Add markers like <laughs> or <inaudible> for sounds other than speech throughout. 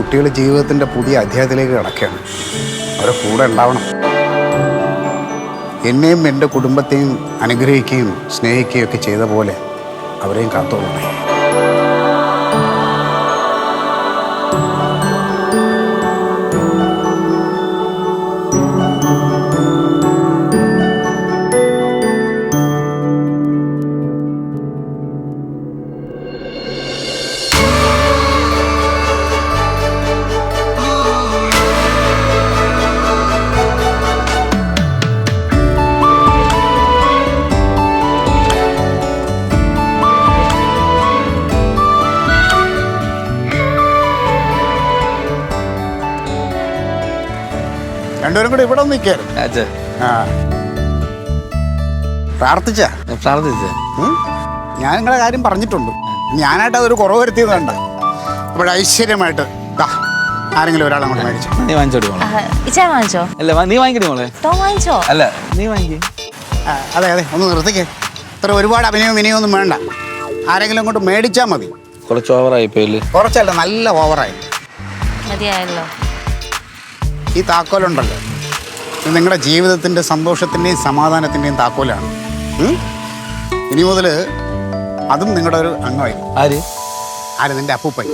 കുട്ടികൾ ജീവിതത്തിന്റെ പുതിയ അധ്യായത്തിലേക്ക് കിടക്കുകയാണ്. അവരെ കൂടെ ഉണ്ടാവണം. എന്നെയും എന്റെ കുടുംബത്തെയും അനുഗ്രഹിക്കുകയും സ്നേഹിക്കുകയും ഒക്കെ ചെയ്ത പോലെ അവരെയും കാത്തോളണേ ഇവിടെ നിൽക്കായിരുന്നു. അച്ഛാ ആ. പ്രാർത്ഥിച്ച? പ്രാർത്ഥിച്ചേ? ഞാൻ നിങ്ങളെ കാര്യം പറഞ്ഞിട്ടുണ്ട്. ഞാനായിട്ട് അതൊരു കുറവ് വരുത്തിയത് വേണ്ട. ഇവിടെ ഐശ്വര്യമായിട്ട്. ദാ ആരെങ്കിലും ഒരാളെ അങ്ങോട്ട് മേടിച്ചു. നീ വാങ്ങിച്ചോടി മോളെ. ഇച്ചാ വാങ്ങിച്ചോ? അല്ല വാ- നീ വാങ്ങിക്കടി മോളെ. ടോ വാങ്ങിച്ചോ? അല്ല നീ വാങ്ങിക്കേ. ആ, അതെ അതെ ഒന്ന് നിർത്തിക്കേ. ഇത്ര ഒരുപാട് അഭിനയം വിനയവും ഒന്നും വേണ്ട. ആരെങ്കിലും അങ്ങോട്ട് മേടിച്ചാൽ മതി. കുറച്ച് ഓവറായി പോയില്ലേ കുറച്ചല്ല നല്ല ഓവറായി. മതിയായല്ലോ. ഈ താക്കോലുണ്ടല്ലോ. നിങ്ങളുടെ ജീവിതത്തിന്റെ സന്തോഷത്തിന്റെയും സമാധാനത്തിന്റെയും താക്കോലാണ്. ഇനി മുതൽ അതും നിങ്ങളുടെ ഒരു അംഗമായി. ആര്? ആര്? നിന്റെ അപ്പൂപ്പൻ.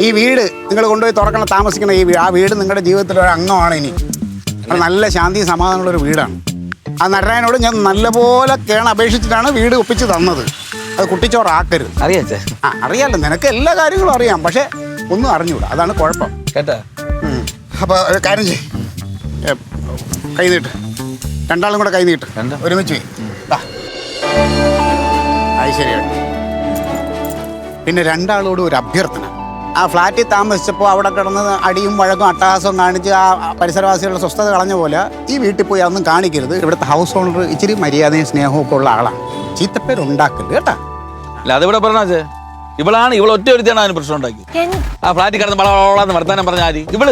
ഈ വീട് നിങ്ങൾ കൊണ്ടുപോയി തുറക്കണം താമസിക്കുന്ന ഈ ആ വീട് നിങ്ങളുടെ ജീവിതത്തിലെ ഒരു അംഗമാണ് ഇനി. നല്ല ശാന്തി സമാധാനമുള്ള ഒരു വീടാണ്. ആ നടരായനോട് ഞാൻ നല്ലപോലെ കേണ അപേക്ഷിച്ചിട്ടാണ് വീട് ഒപ്പിച്ച് തന്നത്. അത് കുട്ടിച്ചോറാക്കരുത്. അറിയാച്ചേ ആ അറിയാലോ നിനക്ക് എല്ലാ കാര്യങ്ങളും അറിയാം പക്ഷെ ഒന്നും അറിഞ്ഞൂടാ. അതാണ് കുഴപ്പം. കേട്ടോ? അപ്പോൾ ഒരു കാര്യം ചെയ് ഏ, കൈ നീട്ട്. രണ്ടാളും കൂടെ കൈ നീട്ട്. ഒരുമിച്ച് അത് ശരിയാണ് പിന്നെ രണ്ടാളോടും ഒരു അഭ്യർത്ഥന. ആ ഫ്ലാറ്റിൽ താമസിച്ചപ്പോൾ അവിടെ കിടന്ന് അടിയും വഴക്കും അട്ടഹാസവും കാണിച്ച് ആ ആ പരിസരവാസികളുടെ സ്വസ്ഥത കളഞ്ഞ പോലെ ഈ വീട്ടിൽ പോയി അതൊന്നും കാണിക്കരുത്. ഇവിടുത്തെ ഹൗസ് ഓണർ ഇച്ചിരി മര്യാദയും സ്നേഹവും ഒക്കെ ഉള്ള ആളാണ്. ചീത്തപ്പേരുണ്ടാക്കരുത് കേട്ടാ. അല്ല അതിവിടെ പറഞ്ഞാച്ചേ ഇവളാണ് ഇവൾ ഒറ്റ ഒരുത്തിയാണ് അതിന് പ്രശ്നം ഉണ്ടാക്കി ആ ഫ്ലാറ്റിൽ കിടന്ന് വളവളാന്ന് വർത്താനം പറഞ്ഞ ആര് ഇവൾ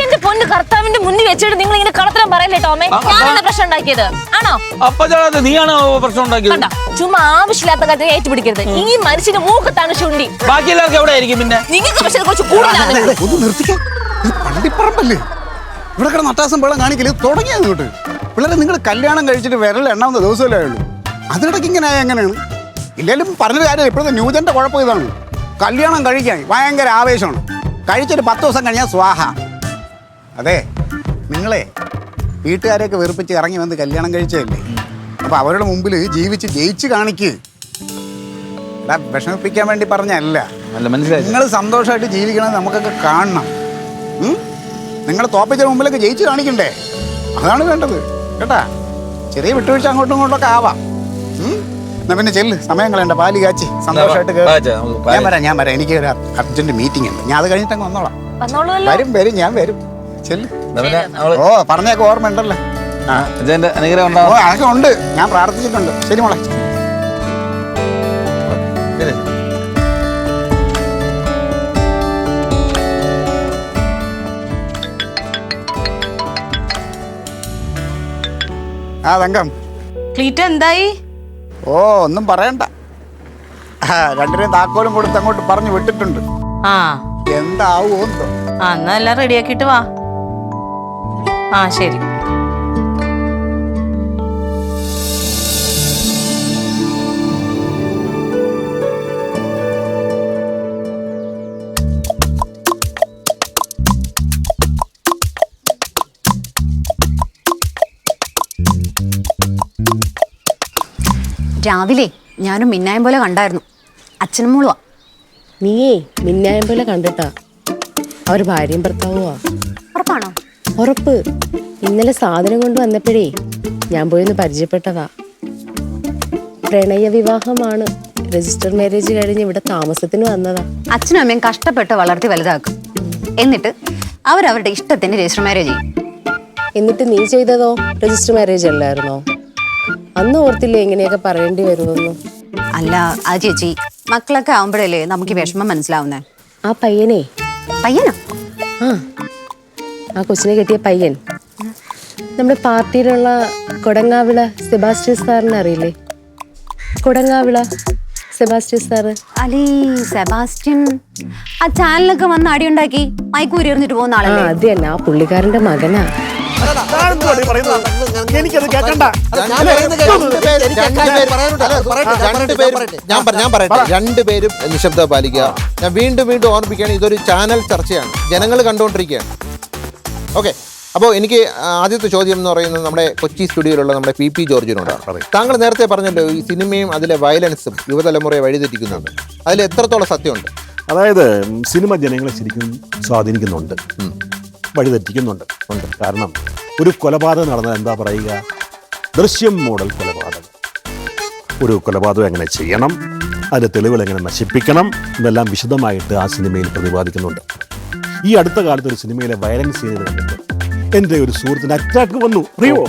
എന്റെ പൊന്ന് കർത്താവിന്റെ മുന്നിൽ വെച്ചിട്ട് നിങ്ങൾ ഇങ്ങനെ കളത്തരം പറയല്ലേ ടോമേ? ആ. പ്രശ്നം ഉണ്ടാക്കിയത്? ആണോ? അപ്പൊ ചേട്ടാ നീയാണ് പ്രശ്നം ഉണ്ടാക്കിയത്? കണ്ട? ചുമ്മാ ആവശ്യമില്ലാത്ത കാര്യത്തിൽ ഏറ്റുപിടിക്കരുത്. ഈ മനുഷ്യന്റെ മൂക്കത്താണ് ചുണ്ടി. ബാക്കി എല്ലാവർക്കും എവിടെ ആയിരിക്കും പിന്നെ? നിങ്ങൾക്ക് പക്ഷെ കുറച്ച് കൂടുതലാണ്. ഇവിടെ കിടന്ന് അട്ടാസം വെള്ളം കാണിക്കൽ തുടങ്ങിയത് ഇങ്ങോട്ട് പിള്ളേരെ നിങ്ങൾ കല്യാണം കഴിച്ചിട്ട് വിരൽ എണ്ണാവുന്ന ദിവസമല്ലേ ഉള്ളൂ അതിനിടയ്ക്ക് ഇങ്ങനെ ആയാൽ എങ്ങനെയാണ്? ഇല്ലെങ്കിലും പറഞ്ഞൊരു കാര്യം ഇപ്പോഴത്തെ ന്യൂജന്റെ കുഴപ്പം ഇതാണ്. കല്യാണം കഴിക്കാൻ ഭയങ്കര ആവേശമാണ്. കഴിച്ചൊരു പത്ത് ദിവസം കഴിഞ്ഞാൽ സ്വാഹ. അതെ നിങ്ങളെ വീട്ടുകാരെയൊക്കെ വെറുപ്പിച്ച് ഇറങ്ങി വന്ന് കല്യാണം കഴിച്ചതല്ലേ? അപ്പൊ അവരുടെ മുമ്പിൽ ജീവിച്ച് ജയിച്ച് കാണിക്ക്. എടാ വിഷമിപ്പിക്കാൻ വേണ്ടി പറഞ്ഞല്ല അല്ല മനസ്സിലായി. നിങ്ങൾ സന്തോഷമായിട്ട് ജീവിക്കണമെന്ന് നമുക്കൊക്കെ കാണണം. നിങ്ങൾ തോപ്പിച്ച മുമ്പിലൊക്കെ ജയിച്ച് കാണിക്കണ്ടേ? അതാണ് വേണ്ടത്. കേട്ടാ ചെറിയ വിട്ടുവീഴ്ച അങ്ങോട്ടും ഇങ്ങോട്ടൊക്കെ ആവാം? എന്നാ പിന്നെ ചെല്ല്. സമയം കളയണ്ട. പാൽ കാച്ചി. സന്തോഷമായിട്ട് കേറ്. ഞാൻ വരാം ഞാൻ വരാം. എനിക്ക് ഒരു അർജന്റ് മീറ്റിംഗ് ഉണ്ട്. ഞാൻ അത് കഴിഞ്ഞിട്ട് അങ്ങ് വന്നോളാം. വന്നോളൂല്ലോ വരും വരും ഞാൻ വരും. ചെല്ല്. ഓ പറഞ്ഞൊക്കെ ഓർമ്മ ഉണ്ടല്ലോ? ആ. അച്ഛന്റെ അനുഗ്രഹം ഓ ഉണ്ടാവും അതൊക്കെ ഉണ്ട്. ഞാൻ പ്രാർത്ഥിച്ചിട്ടുണ്ട്. ശരി മോളെ. ശരി. ആ തങ്കം. ക്ലീറ്റ എന്തായി? ഓ ഒന്നും പറയണ്ട. രണ്ടിനെയും താക്കോലും കൊടുത്ത് അങ്ങോട്ട് പറഞ്ഞു വിട്ടിട്ടുണ്ട്. ആ. എന്താവോ ആ എന്നാ എല്ലാം റെഡിയാക്കിയിട്ട് വാ. ആ ശരി. രാവിലെ ഞാനും മിന്നായം പോലെ കണ്ടായിരുന്നു. അച്ഛനും മോളുവാ. നീയേ മിന്നായം പോലെ കണ്ടിട്ടാ. അവർ ഭാര്യയും ഭർത്താവുമാ. ഉറപ്പാണോ? ഉറപ്പ്. ഇന്നലെ സാധനം കൊണ്ട് വന്നപ്പോഴേ ഞാൻ പോയി ഒന്ന് പരിചയപ്പെട്ടതാ. പ്രണയ വിവാഹമാണ്. രജിസ്റ്റർ മാരേജ് കഴിഞ്ഞ് ഇവിടെ താമസത്തിന് വന്നതാ. അച്ഛനും അമ്മയും കഷ്ടപ്പെട്ട് വളർത്തി വലുതാക്കും. എന്നിട്ട് അവരവരുടെ ഇഷ്ടത്തിന് രജിസ്റ്റർ മാരേജ് ചെയ്യും. എന്നിട്ട് നീ ചെയ്തതോ? രജിസ്റ്റർ മാരേജ് അല്ലായിരുന്നോ? അന്ന് ഓർത്തില്ലേ ഇങ്ങനെയൊക്കെ പറയേണ്ടി വരുമെന്ന്? അല്ല ആ ചേച്ചി മക്കളൊക്കെ ആവുമ്പോഴല്ലേ നമുക്ക് വിഷമം മനസ്സിലാവുന്നേ? ആ പയ്യനെ. പയ്യനോ? ആ. ആ കൊച്ചിനെ കെട്ടിയ പയ്യൻ. നമ്മുടെ പാർട്ടിയിലുള്ള കൊടങ്ങാവിള സെബാസ്റ്റ്യൻ സാറിനെ അറിയില്ലേ? കൊടങ്ങാവിള സെബാസ്റ്റ്യൻ സാറ്. അലീ സെബാസ്റ്റ്യൻ. ആ ചാനലൊക്കെ വന്ന് അടിയുണ്ടാക്കി മൈക്കൂരി എറിഞ്ഞിട്ട് പോകുന്ന ആളാണ് ആളല്ലേ അത് തന്നെ. ആ പുള്ളിക്കാരന്റെ മകനാ. രണ്ടുപേരും ഞാൻ ഞാൻ പറയട്ടെ രണ്ടുപേരും നിശബ്ദത പാലിക്കുക ഞാൻ വീണ്ടും വീണ്ടും ഓർമ്മിക്കുകയാണ് ഇതൊരു ചാനൽ ചർച്ചയാണ് ജനങ്ങൾ കണ്ടുകൊണ്ടിരിക്കുകയാണ് ഓക്കെ അപ്പോൾ എനിക്ക് ആദ്യത്തെ ചോദ്യം എന്ന് പറയുന്നത് നമ്മുടെ കൊച്ചി സ്റ്റുഡിയോയിലുള്ള നമ്മുടെ പി പി ജോർജിനോട് താങ്കൾ നേരത്തെ പറഞ്ഞല്ലോ ഈ സിനിമയും അതിലെ വയലൻസും യുവതലമുറയെ വഴിതെറ്റിക്കുന്നുണ്ട് അതിൽ എത്രത്തോളം സത്യമുണ്ട് അതായത് സിനിമ ജനങ്ങളെ ശരിക്കും സ്വാധീനിക്കുന്നുണ്ട്. വഴിതെറ്റിക്കുന്നുണ്ട് ഉണ്ട്. കാരണം ഒരു കൊലപാതകം നടന്നാൽ എന്താ പറയുക? ദൃശ്യം മോഡൽ കൊലപാതകം. ഒരു കൊലപാതകം എങ്ങനെ ചെയ്യണം? അതിന്റെ തെളിവുകൾ എങ്ങനെ നശിപ്പിക്കണം? എന്നെല്ലാം വിശദമായിട്ട് ആ സിനിമയിൽ പ്രതിപാദിക്കുന്നുണ്ട്. ഈ അടുത്ത കാലത്ത് ഒരു സിനിമയിലെ വയലൻസ് സീനുകൾ കണ്ടിട്ട് എന്റെ ഒരു സുഹൃത്തിന് അറ്റാക്ക് വന്നു. പ്രിയോ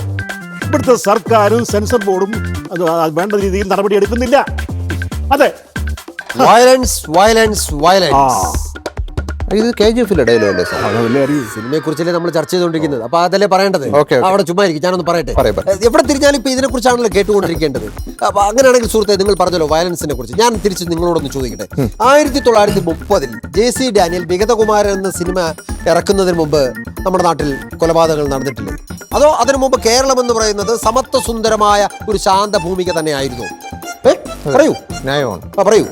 ഇവിടുത്തെ സർക്കാരും സെൻസർ ബോർഡും അത് വേണ്ട രീതിയിൽ നടപടി എടുക്കുന്നില്ല. അതെ. വയലൻസ് വയലൻസ് വയലൻസ് ഇത് കെ ജി എഫിലെ ഡയലോഗല്ലേ സാർ? സിനിമയെ കുറിച്ചല്ലേ നമ്മൾ ചർച്ച ചെയ്തുകൊണ്ടിരിക്കുന്നത്. അപ്പൊ അതല്ലേ പറയേണ്ടത്. അവിടെ ചുമ്മാ ഇരിക്കും ഞാനൊന്ന് പറയട്ടെ? പറയ്, പറയ്. എവിടെ തിരിഞ്ഞാലും ഇപ്പൊ ഇതിനെ കുറിച്ചാണല്ലോ കേട്ടുകൊണ്ടിരിക്കേണ്ടത്? അപ്പൊ അങ്ങനെയാണെങ്കിൽ സുഹൃത്തെ നിങ്ങൾ പറഞ്ഞല്ലോ വയലൻസിനെ കുറിച്ച് ഞാൻ തിരിച്ച് നിങ്ങളോടൊന്ന് ചോദിക്കട്ടെ. ആയിരത്തി തൊള്ളായിരത്തി മുപ്പതിൽ ജെ സി ഡാനിയൽ വിഗതകുമാരൻ എന്ന സിനിമ ഇറക്കുന്നതിന് മുമ്പ് നമ്മുടെ നാട്ടിൽ കൊലപാതകങ്ങൾ നടന്നിട്ടില്ലേ? അതോ അതിനു മുമ്പ് കേരളം എന്ന് പറയുന്നത് സമത്വ സുന്ദരമായ ഒരു ശാന്ത ഭൂമിക തന്നെയായിരുന്നു? പറയൂ. പറയൂ.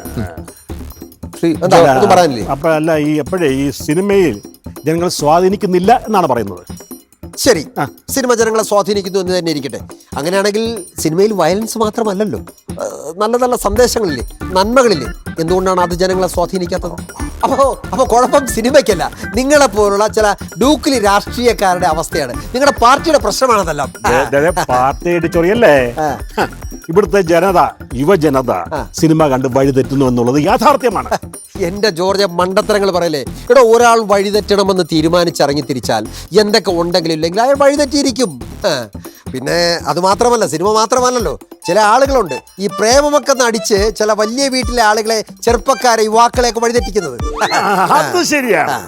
ശ്രീ എന്താ ഒന്നും പറയാനില്ലേ? ഈ എപ്പോഴേ ഈ സിനിമയിൽ ജനങ്ങൾ സ്വാധീനിക്കുന്നില്ല എന്നാണ് പറയുന്നത്. ശരി. സിനിമ ജനങ്ങളെ സ്വാധീനിക്കുന്നു എന്ന് തന്നെ ഇരിക്കട്ടെ. അങ്ങനെയാണെങ്കിൽ സിനിമയിൽ വയലൻസ് മാത്രമല്ലല്ലോ. നല്ല നല്ല സന്ദേശങ്ങളില്ലേ നന്മകളില്ലേ? എന്തുകൊണ്ടാണ് അത് ജനങ്ങളെ സ്വാധീനിക്കാത്തത്? അപ്പോ അപ്പൊ കുഴപ്പം സിനിമയ്ക്കല്ല. നിങ്ങളെ പോലുള്ള ചില ഡൂക്കിലി രാഷ്ട്രീയക്കാരുടെ അവസ്ഥയാണ്. നിങ്ങളുടെ പാർട്ടിയുടെ പ്രശ്നമാണതെല്ലാം. ഇവിടുത്തെ ജനത യുവജനത സിനിമ കണ്ട് വഴിതെറ്റുന്നു എന്നുള്ളത് യാഥാർത്ഥ്യമാണ്. എന്റെ ജോർജ് മണ്ടത്തരങ്ങൾ പറയല്ലേ? ഇവിടെ ഒരാൾ വഴിതെറ്റണമെന്ന് തീരുമാനിച്ചിറങ്ങി തിരിച്ചാൽ എന്തൊക്കെ ഉണ്ടെങ്കിലും ഇല്ലെങ്കിൽ അയാൾ വഴിതെറ്റിയിരിക്കും. പിന്നെ അത് മാത്രമല്ല സിനിമ മാത്രമല്ലല്ലോ. ചില ആളുകളുണ്ട്. ഈ പ്രേമമൊക്കെ നടിച്ച് ചില വലിയ വീട്ടിലെ ആളുകളെ ചെറുപ്പക്കാരെ യുവാക്കളെയൊക്കെ വഴിതെറ്റിക്കുന്നത്. അത് ശരിയാണ്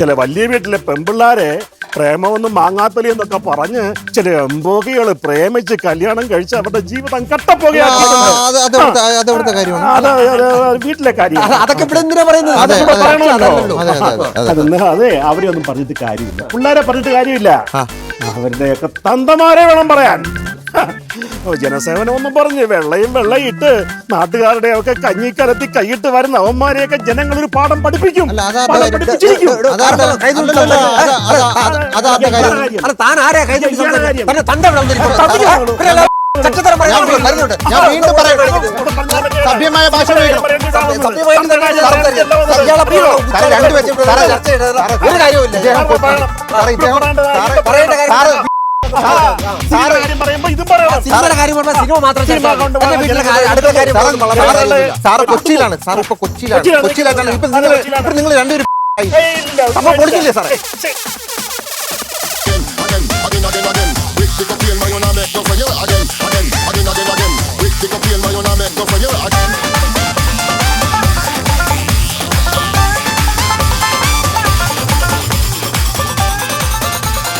ചില വലിയ വീട്ടിലെ പെമ്പിള്ളാരെ പ്രേമമൊന്നും മാങ്ങാത്തലി എന്നൊക്കെ പറഞ്ഞ് ചില എംബോഗികൾ പ്രേമിച്ച് കല്യാണം കഴിച്ച് അവരുടെ ജീവിതം അത് വീട്ടിലെ കാര്യം അതൊക്കെ ഇവിടെ എന്തിനാ പറയുന്നത് അതെ. അവരെ ഒന്നും പറഞ്ഞിട്ട് കാര്യമില്ല പിള്ളേരെ പറഞ്ഞിട്ട് കാര്യമില്ല അവരുടെയൊക്കെ തന്തമാരെ വേണം പറയാൻ ജനസേവനം ഒന്നും പറഞ്ഞു വെള്ളയും വെള്ളയും ഇട്ട് നാട്ടുകാരുടെ ഒക്കെ കഞ്ഞിക്കലത്തി കൈയിട്ട് വരുന്ന അവന്മാരെയൊക്കെ ജനങ്ങൾ ഒരു പാഠം പഠിപ്പിക്കും താൻ കൈ ഞാൻ വീണ്ടും സഭ്യമായ ഭാഷ ഉപയോഗിക്കണം. സംസാരിച്ച് സംസാരിച്ച് ഇയാളെ കൊച്ചിയിലാണ് സാറേ, രണ്ട് നിങ്ങൾ ഇദ്ദേഹം സാറേ, പറയേണ്ട കാര്യം സാറ്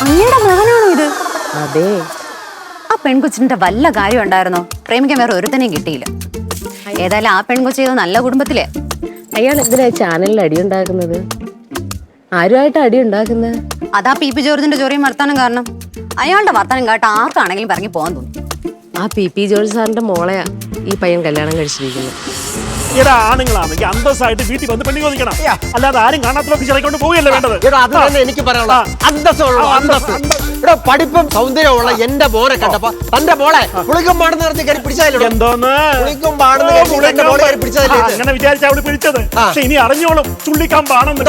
അങ്ങയുടെ മകനാണോ ഇത്? അതെ. ആ പെൺകൊച്ചിന്റെ വല്ല കാര്യം ഉണ്ടായിരുന്നോ? പ്രേമിക്കാൻ വേറെ ഒരുത്തനെയും കിട്ടിയില്ല. ഏതായാലും ആ പെൺകൊച്ചി നല്ല കുടുംബത്തിലെ. അയാൾ എന്തിനാ ചാനലിൽ അടി ഉണ്ടാക്കുന്നത്? ആരുമായിട്ട് അടി ഉണ്ടാക്കുന്നത്? അതാ പി പി ജോർജിന്റെ ചോറിയും വർത്താനം കാരണം. അയാളുടെ വർത്തനം കേട്ട ആർക്കാണെങ്കിലും പറഞ്ഞു പോകാൻ തോന്നും. ആ പി പി ജോർജ് സാറിന്റെ മോളെയാ ഈ പയ്യൻ കല്യാണം കഴിച്ചിരിക്കുന്നത് ഈടാ ആണുങ്ങളാണെങ്കിൽ അന്തസ്സായിട്ട് വീട്ടിൽ വന്ന് പെണ്ണി ചോദിക്കണം. അല്ലാതെ ആരും കാണാത്തതൊക്കെ ചിലക്കൊണ്ട് പോവുകയല്ലേ വേണ്ടത്? എടോ, അത് തന്നെ എനിക്ക് പറയാനുള്ള അന്തസ്സുള്ള അന്തസ് പഠിപ്പും സൗന്ദര്യമുള്ള എന്റെ മോനെ കണ്ടപ്പോ തന്റെ മോളെ പുളിക്കും പാടുന്ന നിർത്തി കയറി പിടിച്ചതല്ലോ എന്തോന്ന്? പുളിക്കും പാടുന്ന ഓ, കയറി പുള്ളിക്കാൻ തന്റെ മോളെ കയറി ആ, പിടിച്ചതല്ലേ അങ്ങനെ വിചാരിച്ച അവിടെ പിടിച്ചത്. പക്ഷെ ഇനി അറിഞ്ഞോളും ചുള്ളിക്കമ്പാണെന്ന്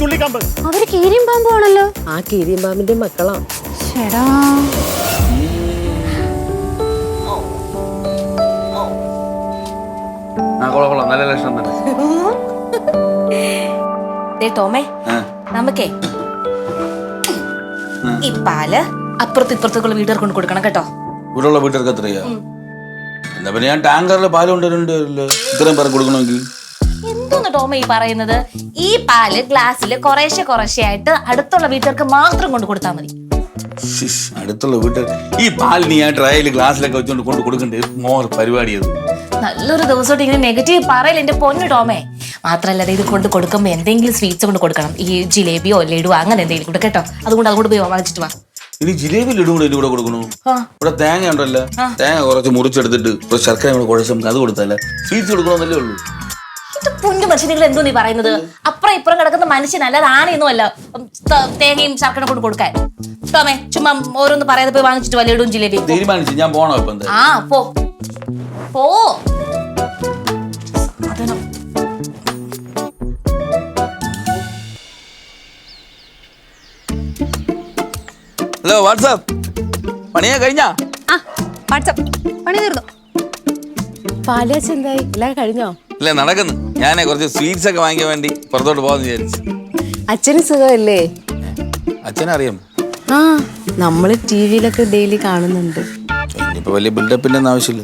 ചുള്ളിക്കമ്പ്? അവർ കീരിയും പാമ്പാണല്ലോ ആ കീരിയും പാമ്പിന്റെ മക്കളാ. ചേടാ നല്ല ലക്ഷണം തന്നെ. ടോമേ. നമുക്കേ ഈ പാൽ അപ്പുറത്ത് ഇപ്പുറത്തേക്കുള്ള വീട്ടുകാർ കൊണ്ട് കൊടുക്കണം കേട്ടോ. ഇവിടെയുള്ള വീട്ടുകാർക്ക് എത്രയാ? എന്നാ പിന്നെ ഞാൻ ടാങ്കറിൽ പാൽ കൊണ്ടുവരണ്ടല്ലോ ഇത്രയും പേർക്ക് കൊടുക്കണമെങ്കിൽ. എന്തോന്ന് ടോമ ഈ പറയുന്നത്? ഈ പാൽ ഗ്ലാസ്സിൽ കുറേശ്ശെ കുറേശ്ശെ ആയിട്ട് അടുത്തുള്ള വീട്ടുകാർക്ക് മാത്രം കൊണ്ട് കൊടുത്താൽ മതി. അടുത്തുള്ള വീട്ടിൽ ഈ പാൽ നീ ആ ട്രയൽ ഗ്ലാസ്സിലൊക്കെ വെച്ചോണ്ട് കൊണ്ട് കൊടുക്കണ്ടേ? മോർ പരിപാടി അത്. നല്ലൊരു ദിവസമായിട്ട് ഇങ്ങനെ നെഗറ്റീവ് പറയില്ല എന്റെ പൊന്നു ടോമേ. മാത്രല്ലാതെ ഇത് കൊണ്ട് കൊടുക്കുമ്പോ എന്തെങ്കിലും സ്വീറ്റ്സ് കൊണ്ട് കൊടുക്കണം. ഈ ജിലേബിയോ ലഡുവോ അങ്ങനെ എന്തെങ്കിലും കൂടെ കേട്ടോ. അതുകൊണ്ട് അതുകൊണ്ട് പോയി വാങ്ങിച്ചിട്ട് വാ. ഇനി ജിലേബി ലഡു കൂടെ ഇതിന്റെ കൂടെ കൊടുക്കണു? ഇവിടെ തേങ്ങ ഉണ്ടല്ലോ. തേങ്ങ കുറച്ച് മുറിച്ചെടുത്തിട്ട് കുറച്ച് ശർക്കര കൂടെ കുഴച്ച് അത് കൊടുത്തല്ലേ സ്വീറ്റ്സ് കൊടുക്കണമെന്നല്ലേ ഉള്ളൂ. പൊന്നു മനുഷ്യൻ നിങ്ങൾ എന്തോ നീ പറയുന്നത്. അപ്പുറം ഇപ്പുറം കിടക്കുന്ന മനുഷ്യനല്ല അത് ആനയൊന്നും അല്ല തേങ്ങയും ശർക്കര കൊണ്ട് കൊടുക്കാൻ. ടോമേ ചുമ്മാ ഓരോന്ന് പറയാതെ പോയി വാങ്ങിച്ചിട്ട് വലിയ ജിലേബി. തീരുമാനിച്ചു ഞാൻ പോണോ ഇപ്പൊ ആ പോ. പോ. സാധനം. ഹലോ വാട്സാപ്പ് പണിയാ കഴിഞ്ഞാ? ആ വാട്സാപ്പ് പണി തീർന്നു. പാലാച്ച് എന്തായി? എല്ലാം കഴിഞ്ഞോ? ഇല്ല നടക്കുന്നു. ഞാനേ കുറച്ച് സ്വീറ്റ്സ് ഒക്കെ വാങ്ങിക്കാൻ വേണ്ടി പുറത്തോട്ട് പോകാൻ വിചാരിച്ചു. അച്ഛന് സുഖമല്ലേ? അച്ഛനറിയാം. ആ നമ്മൾ ടി വിയിലൊക്കെ ഡെയിലി കാണുന്നുണ്ട്. ഇനിയിപ്പോ വലിയ ബിൽഡപ്പിന്റെ ഒന്നും ആവശ്യമില്ല.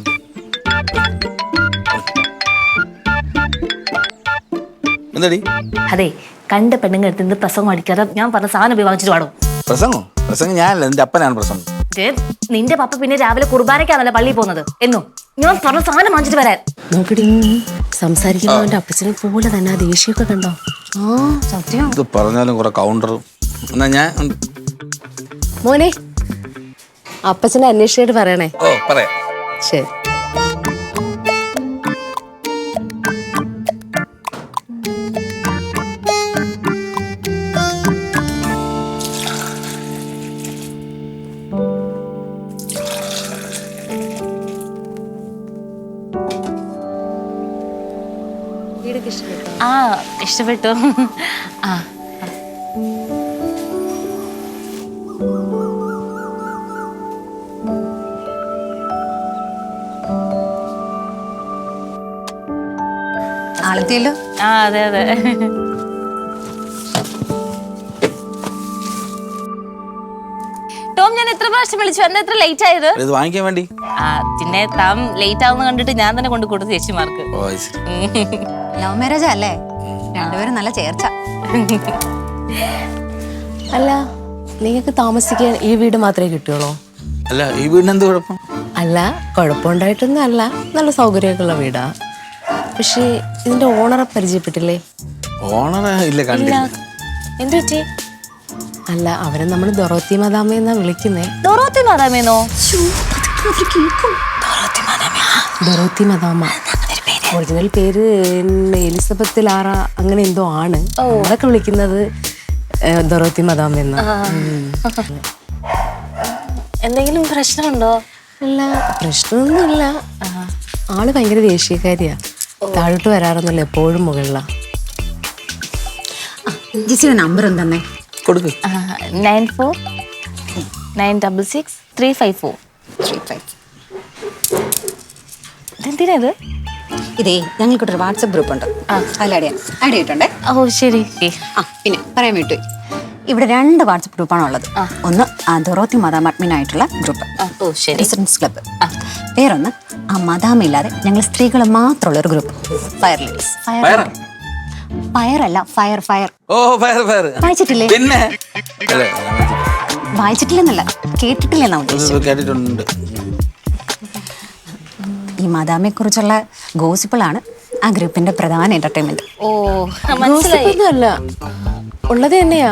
എന്താടി? അതെ കണ്ട പെണ്ണുങ്ങൾ അടുത്ത് നിന്ന് പ്രസംഗം അടിക്കാതെ ഞാൻ പറഞ്ഞ സാധനം പോയി വാങ്ങിച്ചിട്ട് പാടും. പ്രസംഗോ? പ്രസംഗം ഞാനല്ല എന്റെ അപ്പനാണ് പ്രസംഗം. നിന്റെ പപ്പ പിന്നെ രാവിലെ കുർബാനയ്ക്കാണല്ലോ പള്ളിയിൽ പോകുന്നത്. എന്നും ഞാൻ പറഞ്ഞ സാധനം വാങ്ങിച്ചിട്ട് വരാൻ. നോക്കടി സംസാരിക്കുന്നവന്റെ അപ്പച്ചനെ പോലെ തന്നെ ആ ദേഷ്യമൊക്കെ കണ്ടോ? ആ സത്യം. ഇത് പറഞ്ഞാലും കുറെ കൗണ്ടറും എന്നാ ഞാൻ. മോനെ അപ്പച്ചനെ അന്വേഷിച്ചിട്ട് പറയണേ. ഓ പറയാം. ശരി. ആ ഇഷ്ടപ്പെട്ടു. അതെ അതെ. ടോം ഞാൻ എത്ര പ്രാവശ്യം വിളിച്ചു? എന്താ എത്ര ലേറ്റ് ആയത്? ഇത് വാങ്ങിക്കാൻ വേണ്ടി. ആ പിന്നെ താൻ ലേറ്റ് ആവുന്ന കണ്ടിട്ട് ഞാൻ തന്നെ കൊണ്ട് കൊടുത്തു ചേച്ചിമാർക്ക്. ലവ് മാരേജ് അല്ലേ? രണ്ടുപേരും നല്ല ചേർച്ച. അല്ല നിങ്ങൾക്ക് താമസിക്കാൻ ഈ വീട് മാത്രമേ കിട്ടുള്ളൂ അല്ല ഈ വീടിന് എന്ത് കുഴപ്പം? അല്ല കുഴപ്പമുണ്ടായിട്ടൊന്നും അല്ല. നല്ല സൗകര്യമൊക്കെ ഉള്ള വീടാ. പക്ഷേ ഇതിന്റെ ഓണറെ പരിചയപ്പെട്ടില്ലേ? ഓണർ ഇല്ല കണ്ടില്ല. എന്ത് പറ്റി? അല്ല അവരെ നമ്മൾ ദൊറോത്തി മദാമ എന്നാ വിളിക്കുന്നേ. ദൊറോത്തി മാതാമേന്നോ? ദൊറോത്തി മദാമ ഒറിജിനൽ പേര്. എലിസബത്ത് ലാറ അങ്ങനെ എന്തോ ആണ്. അതൊക്കെ വിളിക്കുന്നത് ദൊറോത്തി മദാമ എന്ന. എന്തെങ്കിലും പ്രശ്നമുണ്ടോ? അല്ല പ്രശ്നമൊന്നുമില്ല. ആൾ ഭയങ്കര ദേഷ്യക്കാരിയാ. താഴോട്ട് വരാറൊന്നുമില്ല എപ്പോഴും മുകളിലാണ് ജിസിയുടെ നമ്പർ എന്തെന്നേ? കൊടുക്ക്. Nine four nine double six three five four ഇതെന്തിനാ ഇത്? ഇതേ ഞങ്ങൾക്കൊരു വാട്സപ്പ് ഗ്രൂപ്പ് ഉണ്ട് അതിൽ ആഡ് ചെയ്യാം. ആഡ് ചെയ്തിട്ടുണ്ടേ? ഓ ശരി. ആ പിന്നെ പറയാൻ വിട്ടു ഇവിടെ രണ്ട് വാട്സപ്പ് ഗ്രൂപ്പാണ് ഉള്ളത് ഒന്ന് ദൊറോത്തി മദാം അഡ്മിൻ ആയിട്ടുള്ള ഗ്രൂപ്പ് ഓ ശരി. റെസിഡൻസ് ക്ലബ്ബ് വേറൊന്ന് ആ മദാം ഇല്ലാതെ ഞങ്ങൾ സ്ത്രീകൾ മാത്രമുള്ള ഒരു group fire ladies fire fire അല്ല ഫയർ ഫയർ ഓ ഫയർ ഫയർ വായിച്ചിട്ടില്ലേ? പിന്നെ. വായിച്ചിട്ടില്ലെന്നല്ല കേട്ടിട്ടില്ലെന്നാ ഉദ്ദേശിച്ചത്. കേട്ടിട്ടുണ്ട്. ഈ മദാമെ കുറിച്ചുള്ള ഗോസിപ്പിളാണ് ആ ഗ്രൂപ്പിന്റെ പ്രധാന എന്റർടൈൻമെന്റ് ഓ മനസ്സിലായി. ഉള്ളത് തന്നെയാ.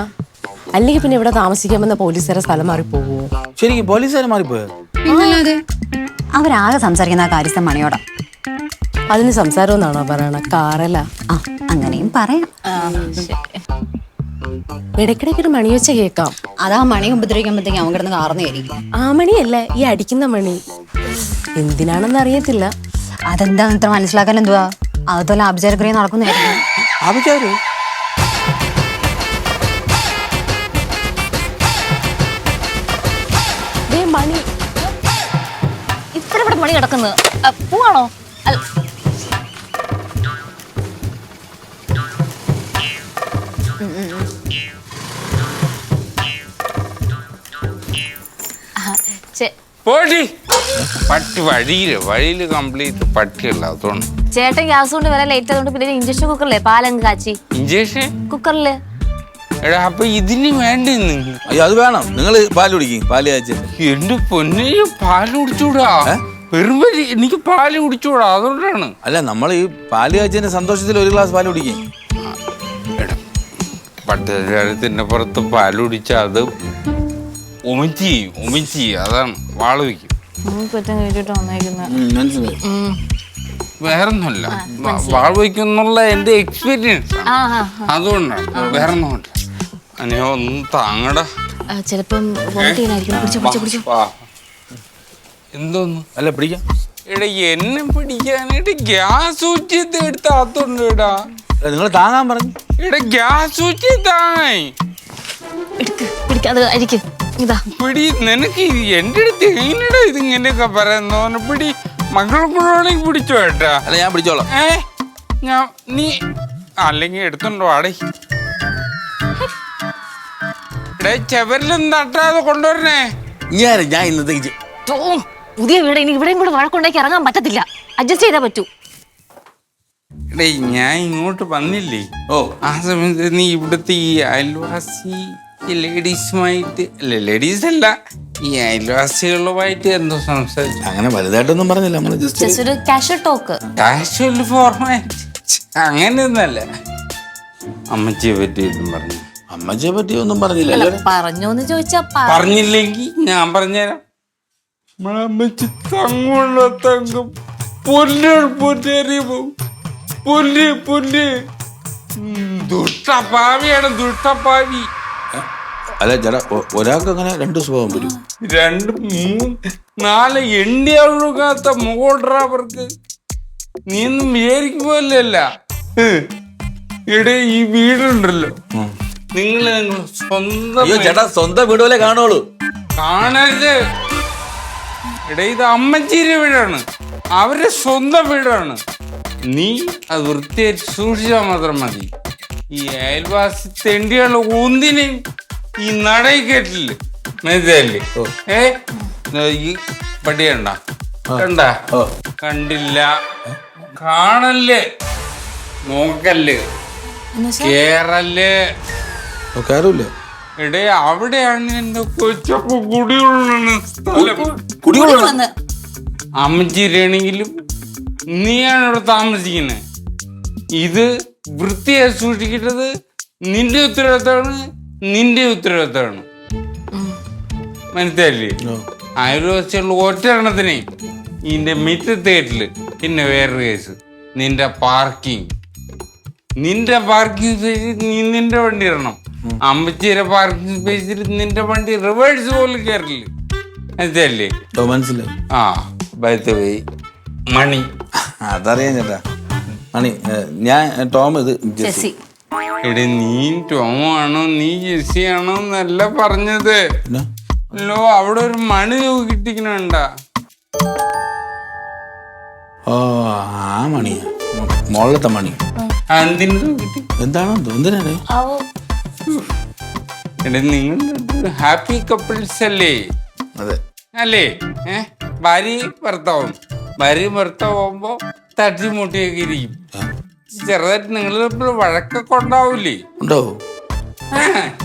അല്ലെങ്കിൽ പിന്നെ ഇവിടെ താമസിക്കാമെന്ന പോലീസുകാരെ സ്ഥലം മാറി പോവോ ശരിക്കും പോലീസുകാർ മാറിപ്പോയോ? അവരാകെ സംസാരിക്കുന്ന ആ കാര്യസ്ഥ മണിയോട. അതിന് സംസാരം എന്നാണോ പറയണ കാറല്ല. ആ അങ്ങനെയും പറയാം. ഇടയ്ക്കിടയ്ക്ക് ഒരു മണി വെച്ച കേൾക്കാം. അതാ മണി ഉപദ്രവിക്കുമ്പോഴത്തേക്കും അവൻ കിടന്ന് കാർന്നായിരിക്കും ആ മണിയല്ല ഈ അടിക്കുന്ന മണി. എന്തിനാണെന്ന് അറിയത്തില്ല. അതെന്താ ഇത്ര മനസ്സിലാക്കാൻ എന്തുവാ? അതുപോലെ ആഭിചാരക്രിയ നടക്കുന്നതായിരിക്കും. ആഭിചാരോ? മണി കിടക്കുന്നത്. പോവാണോ? അല്ല. പോടി. പട്ടി വഴിയിൽ വഴിയിൽ കംപ്ലീറ്റ് പട്ടിയല്ല അതുകൊണ്ട്. ചേട്ടൻ ഗ്യാസ് കൊണ്ട് വരാൻ ലേറ്റ് ആയതുകൊണ്ട് പിന്നെ ഇഞ്ചക്ഷൻ കുക്കറില്ലേ പാലങ്ങ് കാച്ചി. ഇഞ്ചക്ഷൻ കുക്കറിൽ എടാ അപ്പൊ ഇതിന് വേണ്ടി നിങ്ങൾ അത് വേണം. നിങ്ങൾ പാൽ കുടിക്കും. പാൽ കാച്ചി എന്റെ പൊന്നെ പാൽ കുടിച്ചൂടാ. പെരുമ്പരി എനിക്ക് പാൽ കുടിച്ചുകൂടാ അതുകൊണ്ടാണ്. അല്ല നമ്മൾ ഈ പാൽ കാച്ചതിന്റെ സന്തോഷത്തിൽ ഒരു ഗ്ലാസ് പാൽ കുടിക്കും. എടാ പട്ടുകാരത്തിന്റെ പുറത്ത് പാൽ കുടിച്ച അത് ഒമിച്ച് ഒമിച്ച് അതാണ് വാൾ വയ്ക്കും. കുറ്റം കഴിച്ചിട്ട് വന്നേക്കുന്നത് മനസ്സിലായി. വേറൊന്നുമല്ല വാൾ വയ്ക്കുന്നുള്ള എന്റെ എക്സ്പീരിയൻസ് അതുകൊണ്ടാണ് വേറൊന്നുമല്ല. അനിയോ ഒന്നും താങ്ങടാ. ചിലപ്പം വോട്ട് ചെയ്യാനായിരിക്കും. പിടിച്ചു പിടിച്ചു പിടിച്ചു വാ. എന്തോന്നു? അല്ല പിടിക്കാം. എടാ എന്നെ പിടിക്കാനായിട്ട് ഗ്യാസ് ഊറ്റിയത് എടുത്താത്തോണ്ട് എടാ നിങ്ങൾ താങ്ങാൻ പറഞ്ഞു. എടാ ഗ്യാസ് ഊറ്റി താങ്ങായി പിടിക്കാതെ അരിക്ക്. ഇതാ. പിടി നിനക്ക് എന്റെ അടുത്ത് എങ്ങനെയാ ഇത് ഇങ്ങനെയൊക്കെ പറയുന്നോ പിടി മകളെ കൂടെ പിടിച്ചോ ഏട്ടാ. അല്ല ഞാൻ പിടിച്ചോളാം. ഏ ഞാൻ നീ അല്ലെങ്കിൽ എടുത്തുണ്ടോ ആടേ എടേ ചെവരിലും തട്ടാതെ കൊണ്ടുവരണേ? ഞാൻ ഞാൻ ഇന്നത്തേക്ക് പുതിയ വീട് ഇനി ഇവിടെയും കൂടെ വഴക്കുണ്ടാക്കി ഇറങ്ങാൻ പറ്റത്തില്ല. അഡ്ജസ്റ്റ് ചെയ്താ പറ്റൂ. എടേ ഞാൻ ഇങ്ങോട്ട് വന്നില്ലേ? ഓ ആ സമയത്ത് നീ ഇവിടുത്തെ ഈ അയൽവാസി ലേഡീസുമായിട്ട് അല്ല ലേഡീസ് അല്ല ഈ അയൽവാസികളുമായിട്ട് എന്തോ സംസാരിച്ചു. അങ്ങനെ വലുതായിട്ടൊന്നും പറഞ്ഞില്ല നമ്മൾ ജസ്റ്റ് ഒരു കാഷ്വൽ ടോക്ക് കാഷ്വൽ ഫോർമാറ്റ് അങ്ങനെയൊന്നല്ല അമ്മച്ചിയെ പറ്റിയിട്ടും പറഞ്ഞു. അമ്മച്ചിയെ പറ്റി ഒന്നും പറഞ്ഞില്ല? പറഞ്ഞോന്ന് ചോദിച്ചാ പറഞ്ഞില്ലെങ്കി പറഞ്ഞില്ലെങ്കിൽ ഞാൻ പറഞ്ഞുതരാം. അമ്മച്ചി തങ്ങുള്ള തങ്കം പൊല്ല് പൊന്നേറിയ പൊല്ല് പൊല്ല്. ദുഷ്ടപ്പാവിയാണ് ദുഷ്ടപ്പാവി. അല്ല ചേട്ടാ ഒരാൾക്ക് അങ്ങനെ രണ്ട് സ്വഭാവം വരും. രണ്ട് മൂന്ന് നാല് എണ്ണി ഒഴുകാത്ത മുഖോട്ടവർക്ക് ഡ്രൈവർക്ക് നീന്നും വിചാരിക്കുമല്ല ഇവിടെ ഈ വീടുണ്ടല്ലോ. നിങ്ങൾ സ്വന്തം ചേട്ടാ സ്വന്തം വീട് പോലെ കാണുള്ളൂ. കാണരുത്. എടാ ഇത് അമ്മച്ചീരി വീടാണ്. അവരുടെ സ്വന്തം വീടാണ്. നീ അത് വൃത്തിയായിട്ട് സൂക്ഷിച്ചാൽ മാത്രം മതി. ഈ അയൽവാസി തെണ്ടിയുള്ള ഒന്നിനെയും ഈ നടയിൽ കേട്ടില്ല മനസ്സിലല്ലേ ഏ ഈ പടി കണ്ട. കണ്ട? കണ്ടില്ല. കാണല്ലേ? നോക്കല്ലേ? കേറല്ലേ? കയറൂല എടേ അവിടെയാണ് എന്റെ കൊച്ചപ്പ കുടികൊള്ളുന്ന സ്ഥലം. അമ്മച്ചിരാണെങ്കിലും നീയാണ് ഇവിടെ താമസിക്കുന്നത്. ഇത് വൃത്തിയായി സൂക്ഷിക്കേണ്ടത് നിന്റെ ഉത്തരവാദിത്തമാണ് നിന്റെ ഉത്തരവാദിത്തമാണ്. മനസ്സിലായില്ലേ? ആയിരം വർഷമുള്ള എണ്ണത്തിനെ. ഇതിന്റെ മിറ്റത്ത് കയറ്റിൽ പിന്നെ വേറൊരു കേസ്. നിന്റെ പാർക്കിംഗ് നിന്റെ പാർക്കിംഗ് നീ നിന്റെ വണ്ടി ഇടണം. അമ്മച്ചിയുടെ പാർക്കിംഗ് സ്പേസിൽ നിന്റെ വണ്ടി റിവേഴ്സ് പോലും കയറില്ല മനസ്സിലല്ലേ മനസ്സിലായി ആ ബൈത്ത് പോയി മണി. അതറിയാം ചേട്ടാ. മണി ഞാൻ ടോം ഇത് ജെസ്സി. എടി നീ ടോം ആണോ നീ ജെസ്സി ആണോ എന്നല്ല പറഞ്ഞത്. അല്ലോ അവിടെ ഒരു മണി കിട്ടിക്കണണ്ട. ഓ ആ മണിയാ. മുകളിലത്തെ മണി. എന്തിനു എന്താണോ എന്തോ എന്തിനാണ്? നിങ്ങൾ ഹാപ്പി കപ്പിൾസ് അല്ലേ? അതെ. അല്ലേ? ഏ? ഭാര്യ ഭർത്താവും ഭാര്യ ഭർത്താവുമ്പോ തട്ടിമുട്ടിയൊക്കെ ഇരിക്കും. ചെറുതായിട്ട് നിങ്ങൾ തമ്മിൽ വഴക്കൊക്കെ ഉണ്ടാവൂലേ? ഉണ്ടാവും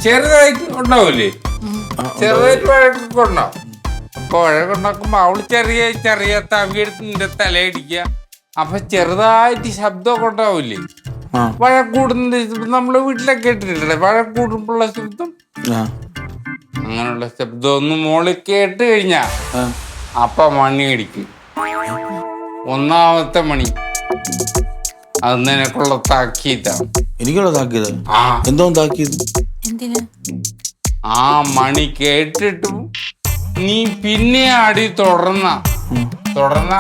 ചെറുതായിട്ട് ഉണ്ടാവൂലേ? ചെറുതായിട്ട് വഴക്കൊക്കെ ഉണ്ടാവും. അപ്പൊ വഴക്കുണ്ടാക്കുമ്പോ അവൾ ചെറിയ ചെറിയ തവിയെടുത്ത് നിന്റെ തലയടിക്കുക. അപ്പൊ ചെറുതായിട്ട് ശബ്ദമൊക്കെ ഉണ്ടാവൂലേ? വഴക്കൂടുന്ന നമ്മൾ വീട്ടിലൊക്കെ കേട്ടിട്ടില്ലേ വഴക്കൂടുമ്പോഴുള്ള ശബ്ദം? ആ. അങ്ങനെയുള്ള ശബ്ദം ഒന്ന് മോളിൽ കേട്ട് കഴിഞ്ഞാ അപ്പ മണി അടിക്കും. ഒന്നാമത്തെ മണി. അത് നിനക്കുള്ള താക്കീതാണ് എനിക്കുള്ള താക്കീത് ആ. എന്തോ താക്കീത് ആ മണി കേട്ടിട്ടും നീ പിന്നെ അടി തുടർന്ന. തുടർന്ന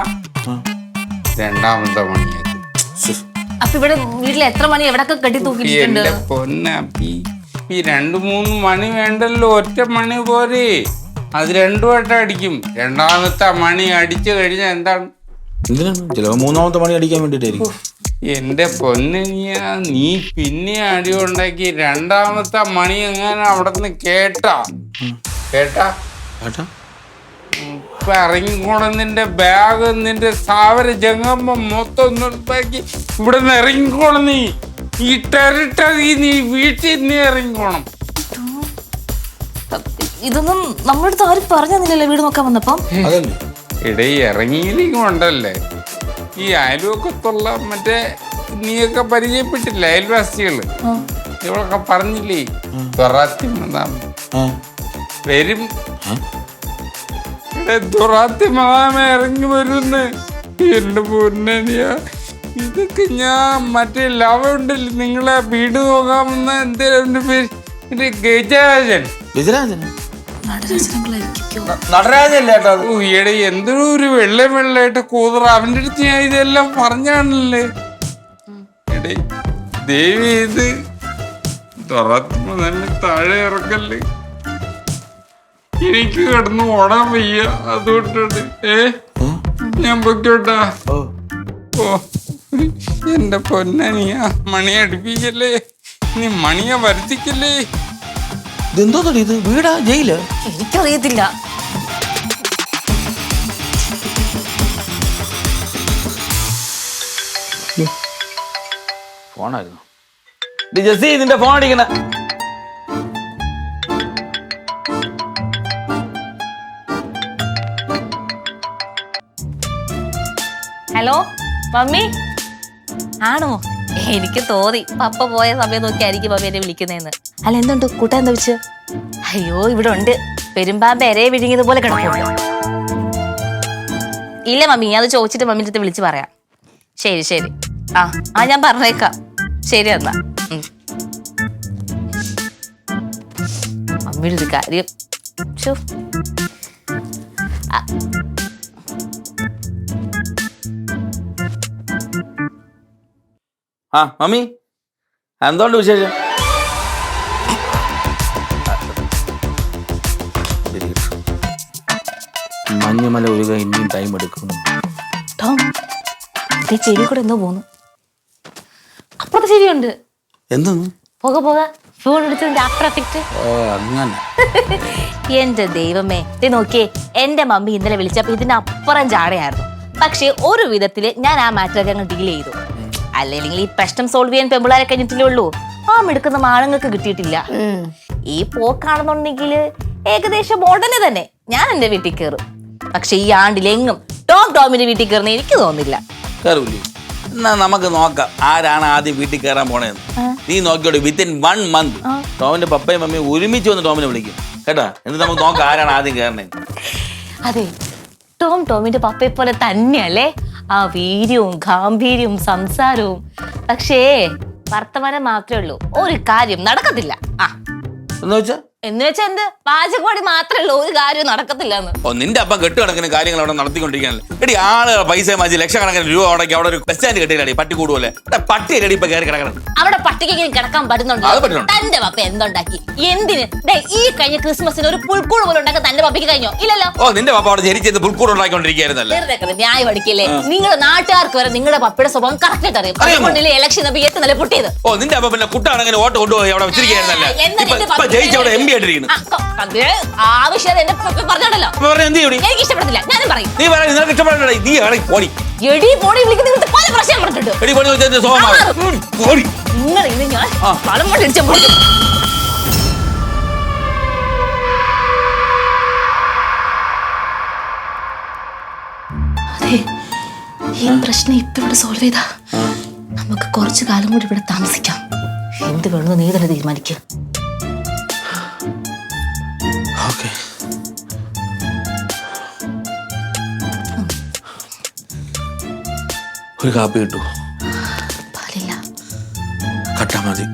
രണ്ടാമത്തെ മണിയത് അപ്പൊ ഇവിടെ വീട്ടിൽ എത്ര മണി എവിടൊക്കെ കെട്ടി തൂക്കിയിട്ടുണ്ട് എന്റെ പൊന്നപ്പി ഈ രണ്ടു മൂന്ന് മണി വേണ്ടല്ലോ ഒറ്റ മണി പോരെ. അത് രണ്ടു വട്ടം അടിക്കും. രണ്ടാമത്തെ മണി അടിച്ചു കഴിഞ്ഞാൽ എന്താണ്? എന്തിനാണ്? മൂന്നാമത്തെ മണി അടിക്കാൻ വേണ്ടിട്ടായിരിക്കും എന്റെ പൊന്നിയ നീ പിന്നെ അടി ഉണ്ടാക്കി രണ്ടാമത്തെ മണി എങ്ങനെ അവിടെ നിന്ന് കേട്ടാ? കേട്ടാ? ഏട്ടാ ഇപ്പൊ ഇറങ്ങിക്കോണം നിന്റെ ബാഗ് നിന്റെ സ്ഥാവര ജംഗമ്മ മൊത്തം നിർത്താക്കി ഇവിടെ നിന്ന് ഇറങ്ങിക്കോണം നീ. ഈ ടെറിട്ടറി നീ വീട്ടിൽ നീ ഇറങ്ങിക്കോണം. ഇതൊന്നും നമ്മുടെ അടുത്ത് ആരും പറഞ്ഞില്ലല്ലോ വീട് നോക്കാൻ വന്നപ്പം. അതല്ലേ ഇടേ ഇറങ്ങിയില്ലെങ്കിൽ ഉണ്ടല്ലേ ഈ അയൽവക്കത്തുള്ള മറ്റേ നീയൊക്കെ പരിചയപ്പെട്ടില്ല അയൽവാസികൾ? ഇവളൊക്കെ പറഞ്ഞില്ലേ? തൊറാത്തി വരും. ഇവിടെ മാമ ഇറങ്ങി വരുന്ന്. എന്റെ പൊന്നനിയ ഇതൊക്കെ ഞാൻ മറ്റേ ലവ ഉണ്ടല്ലോ നിങ്ങളെ വീട് നോക്കാമെന്ന എന്തേലും പേര് എന്റെ ഗജരാജൻ. ഗജരാജൻ? നടരാജല്ലേ ഏട്ടാ അത്? ഓ ഈയിടെ എന്തൊരു ഒരു വെള്ള വെള്ളയായിട്ട് കൂതറ. അവന്റെ അടുത്ത് ഞാൻ ഇതെല്ലാം പറഞ്ഞാണല്ലേ. എടേ ദേവി ഇത്. തുറത്തുമ്പോ തന്നെ താഴെ ഇറക്കല്ലേ. എനിക്ക് കിടന്ന് ഓടാൻ വയ്യ. അതുകൊണ്ടാണ് ഏ? ഞാൻ പൊക്കോട്ടാ ഓ. എന്റെ പൊന്നനിയ മണി അടുപ്പിക്കല്ലേ? നീ മണിയ വരുത്തിക്കല്ലേ ഇതെന്തോ ഇത്? വീടാ? ജയിൽ? എനിക്കറിയത്തില്ല. ഫോണായിരുന്നു. ഡി ഇതിന്റെ നിന്റെ ഫോൺ അടിക്കണ. Hello mummy. ആണോ? എനിക്ക് തോന്നി. പപ്പ പോയ സമയം നോക്കിയായിരിക്കും മമ്മി എന്നെ വിളിക്കുന്നതെന്ന് അല്ല എന്തുണ്ട്? കൂട്ടാൻ എന്താ വെച്ച് അയ്യോ ഇവിടെ ഉണ്ട്. പെരുമ്പാമ്പ് എരയെ വിഴുങ്ങിയതുപോലെ ഇല്ല മമ്മി അത് ചോദിച്ചിട്ട് മമ്മിന്റെ അടുത്ത് വിളിച്ച് പറയാം. ശരി ശരി. ആ ആ ഞാൻ പറഞ്ഞേക്കാം. ശരി എന്നാ. മമ്മിയുടെ ഒരു കാര്യം. ആ മമ്മി. എന്തുകൊണ്ട് വിശേഷം? മഞ്ഞുമല ഒഴുക ഇനിയും ടൈം എടുക്കും. ടോം ഈ ചെവി കൂടെ എന്തോ പോന്നു. അപ്പുറത്തെ ചെവിയുണ്ട്. എന്തെന്ന് പോക പോക. ഫോൺ എടുത്തതിന്റെ ആഫ്റ്റർ എഫക്റ്റ് ഓ അങ്ങനെ. <laughs> എന്റെ ദൈവമേ. ഇത് നോക്കിയേ എന്റെ മമ്മി ഇന്നലെ വിളിച്ചപ്പോ ഇതിനപ്പുറം ചാടയായിരുന്നു. പക്ഷേ ഒരു വിധത്തിൽ ഞാൻ ആ മാറ്ററൊക്കെ അങ്ങ് ഡീൽ ചെയ്തു. അല്ലെങ്കിൽ ഈ പ്രശ്നം സോൾവ് ചെയ്യാൻ പെമ്പിളാരെ കഴിഞ്ഞിട്ടില്ലേ ഉള്ളൂ ആ മിടുക്കുന്ന മാണങ്ങൾക്ക് കിട്ടിയിട്ടില്ല ഈ പോക്കാണെന്നുണ്ടെങ്കിൽ ഏകദേശം ഉടനെ തന്നെ ഞാൻ എന്റെ വീട്ടിൽ കയറും. പക്ഷെ ഈ ആണ്ടിലെങ്ങും ടോം ടോമിന്റെ വീട്ടിൽ കയറുന്ന എനിക്ക് തോന്നില്ല. കയറൂലേ എന്നാ നമുക്ക് നോക്കാം ആരാണ് ആദ്യം വീട്ടിൽ കയറാൻ പോണേന്ന്. നീ നോക്കിയോട് വിത്തിൻ വൺ മന്ത് ടോമിന്റെ പപ്പയും മമ്മിയും ഒരുമിച്ച് വന്ന് ടോമിനെ വിളിക്കും. കേട്ടാ? എന്നിട്ട് നമുക്ക് നോക്കാം ആരാണ് ആദ്യം കയറണേ അതെ ടോം ടോമിന്റെ പപ്പയെ പോലെ തന്നെയല്ലേ? ആ വീര്യവും ഗാംഭീര്യവും സംസാരവും. പക്ഷേ വർത്തമാനം മാത്രമേ ഉള്ളൂ. ഒരു കാര്യം നടക്കത്തില്ല. ആ. എന്ന് വെച്ചാ? എന്ന് വെച്ചാ എന്ത്? പാചകവാടി മാത്രമേ ഉള്ളൂ ഒരു കാര്യം നടക്കത്തില്ല ഓ നിന്റെ അപ്പം കെട്ടുകണക്കിന് കാര്യങ്ങൾ അവിടെ നടത്തിക്കൊണ്ടിരിക്കാനല്ലേ എടി ആൾ പൈസ മാറ്റി ലക്ഷക്കണക്കിന് രൂപ അവിടെ അവിടെ ഒരു ബസ് സ്റ്റാൻഡ് കെട്ടിയില്ലേ പട്ടി കൂടുപോലെ പട്ടി എടി ഇപ്പൊ കയറി കിടക്കണം അവിടെ പട്ടിക്ക് കിടക്കാൻ പറ്റുന്നുണ്ടോ. തന്റെ പപ്പ എന്തുണ്ടാക്കി? എന്തിന്? ഈ കഴിഞ്ഞ ക്രിസ്മസിന് ഒരു പുൽക്കൂട് പോലും ഉണ്ടാക്കാൻ തന്റെ പപ്പയ്ക്ക് കഴിഞ്ഞോ? ഇല്ലല്ലോ. ഓ നിന്റെ പപ്പ അവിടെ ജനിച്ചത് പുൽക്കൂട് ഉണ്ടാക്കിക്കൊണ്ടിരിക്കുന്നല്ലേ ന്യായ പഠിക്കില്ലേ അടിക്കില്ലേ? നിങ്ങളുടെ നാട്ടുകാർക്ക് വരെ നിങ്ങളുടെ പപ്പയുടെ സ്വഭാവം കറക്റ്റ് അറിയാം? അതുകൊണ്ടല്ലേ ഇലക്ഷൻ നല്ല പൊട്ടിയത്? ഓ നിന്റെ അപ്പ പിന്നെ കുട്ടാണെങ്കിൽ വോട്ട് കൊണ്ടുപോയി അവിടെ വെച്ചിരിക്കുകയായിരുന്നല്ലേ? ജയിച്ചവിടെ എം പി ആയിട്ടിരിക്കുന്നു ആ, കൊ- അത് ആവശ്യം എന്റെ പറഞ്ഞോണ്ടല്ലോ. അപ്പൊ പറഞ്ഞ എന്ത് ചെയ്യൂടി? എനിക്ക് ഇഷ്ടപ്പെടുന്നില്ല ഞാനും പറയും. നീ പറയാ നിനക്ക് ഇഷ്ടപ്പെടണ്ടേ നീ ഇറങ്ങി പോടി എടി പോടി വിളിക്കുന്ന നിങ്ങൾക്ക് പല പ്രശ്നം പറഞ്ഞിട്ടുണ്ട്. എടി പോടി പോടി നിങ്ങൾ ഞാൻ ആ. പണം കൊണ്ട് ഇടിച്ച പൊടി അതെ ഈ പ്രശ്നം ഇപ്പൊ ഇവിടെ സോൾവ് ചെയ്താ. നമുക്ക് കുറച്ചു കാലം കൂടി ഇവിടെ താമസിക്കാം. എന്ത് വേണമെന്ന് നീ തന്നെ തീരുമാനിക്കുക ഓക്കെ ഒരു കാപ്പി കിട്ടൂ. കട്ടാ മതി.